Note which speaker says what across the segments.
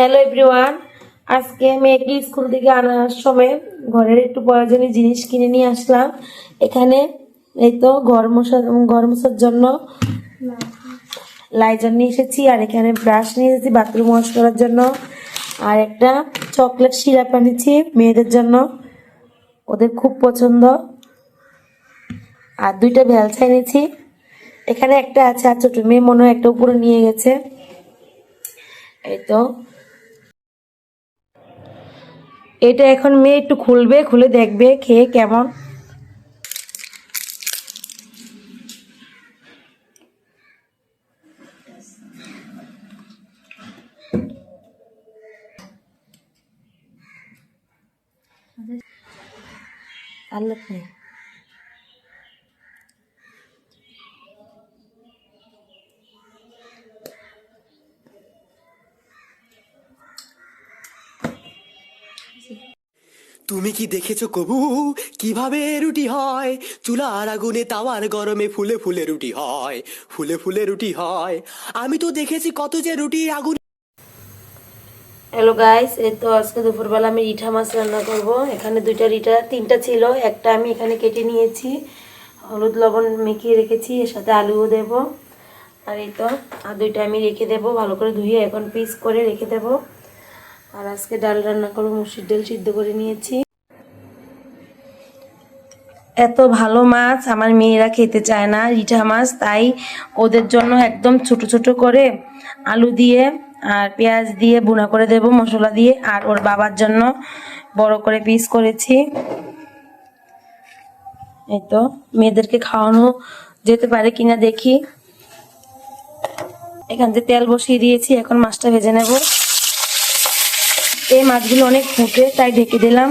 Speaker 1: Hello everyone আজকে আমি মেয়েকে স্কুল থেকে আনার সময় ঘরের একটু প্রয়োজনীয় জিনিস কিনে নিয়ে আসলাম। এখানে এই তো ঘর মশা ঘর মশার জন্য লাইজার নিয়ে এসেছি, আর এখানে ব্রাশ নিয়ে এসেছি বাথরুম ওয়াশ করার জন্য, আর একটা চকলেট সিরাপ এনেছি মেয়েদের জন্য। ওদের খুব পছন্দ। আর দুইটা ভ্যালসা এনেছি। এখানে একটা আছে, আর ছোট মেয়ে মনে হয় একটা উপরে নিয়ে গেছে। এই তো এটা এখন মেয়ে একটু খুলবে খুলে দেখবে খেয়ে কেমন। আল্লাহ
Speaker 2: তুমি কি দেখেছ কবু? কীভাবে রুটি হয়? চুলার আগুনে তাওয়ার গরমে ফুলে ফুলে রুটি হয় ফুলে ফুলে রুটি হয়। আমি তো দেখেছি কত যে রুটি আগুন।
Speaker 1: হ্যালো গাইস এই তো আজকে দুপুরবেলা আমি রিঠা মাছ রান্না করব। এখানে দুইটা রিঠা তিনটা ছিল। একটা আমি এখানে কেটে নিয়েছি। হলুদ লবণ মেখিয়ে রেখেছি এর সাথে আলুও দেব। আর এই তো আর দুইটা আমি রেখে দেব। ভালো করে ধুয়ে এখন পিস করে রেখে দেব। আর আজকে ডাল রান্না করব, মুসুর ডাল সিদ্ধ করে নিয়েছি। এত ভালো মাছ, আমার মেয়েরা খেতে চায় না, রিঠা মাছ, তাই ওদের জন্য একদম ছোট ছোট করে আলু দিয়ে আর পেঁয়াজ দিয়ে বুনা করে দেব, মশলা দিয়ে। আর ওর বাবার জন্য বড় করে পিস করেছি। এই তো, মেয়েদেরকে খাওয়ানো যেতে পারে কিনা দেখি। এখান থেকে তেল বসিয়ে দিয়েছি, এখন মাছটা ভেজে নেব। এই মাছগুলো অনেক ফুটে, তাই ঢেকে দিলাম।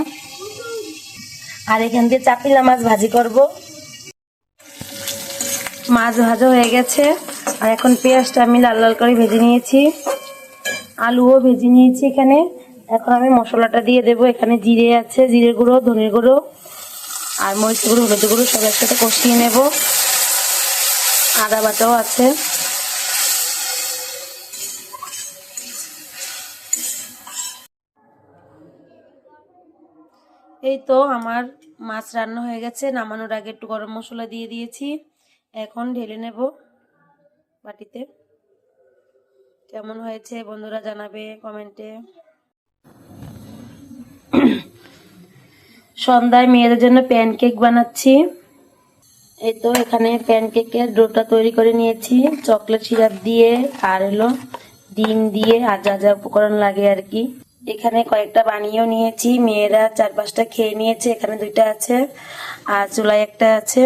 Speaker 1: আর এখান দিয়ে চাপিলা মাছ ভাজি করব। মাছ ভাজা হয়ে গেছে। আর এখন পেঁয়াজটা আমি লাল লাল করে ভেজে নিয়েছি। আলুও ভেজে নিয়েছি এখানে। এখন আমি মশলাটা দিয়ে দেবো। এখানে জিরে আছে, জিরে গুঁড়ো, ধনের গুঁড়ো আর মরিচ গুঁড়ো, হলুদ গুঁড়ো সব একসাথে কষিয়ে নেব। আদা বাটাও আছে। এই তো আমার মাছ রান্না হয়ে গেছে। নামানোর আগে একটু গরম মশলা দিয়ে দিয়েছি। এখন ঢেলে নেব বাটিতে। কেমন হয়েছে বন্ধুরা জানাবে কমেন্টে। সন্ধ্যায় মেয়েদের জন্য প্যানকেক বানাচ্ছি। এই তো এখানে প্যানকেকের ডোটা তৈরি করে নিয়েছি। চকলেট সিরাপ দিয়ে আর হলো ডিম দিয়ে আর যা যা উপকরণ লাগে আর কি। এখানে কয়েকটা বানিয়েও নিয়েছি, মেয়েরা চার পাঁচটা খেয়ে নিয়েছে, এখানে দুইটা আছে আর চুলায় একটা আছে।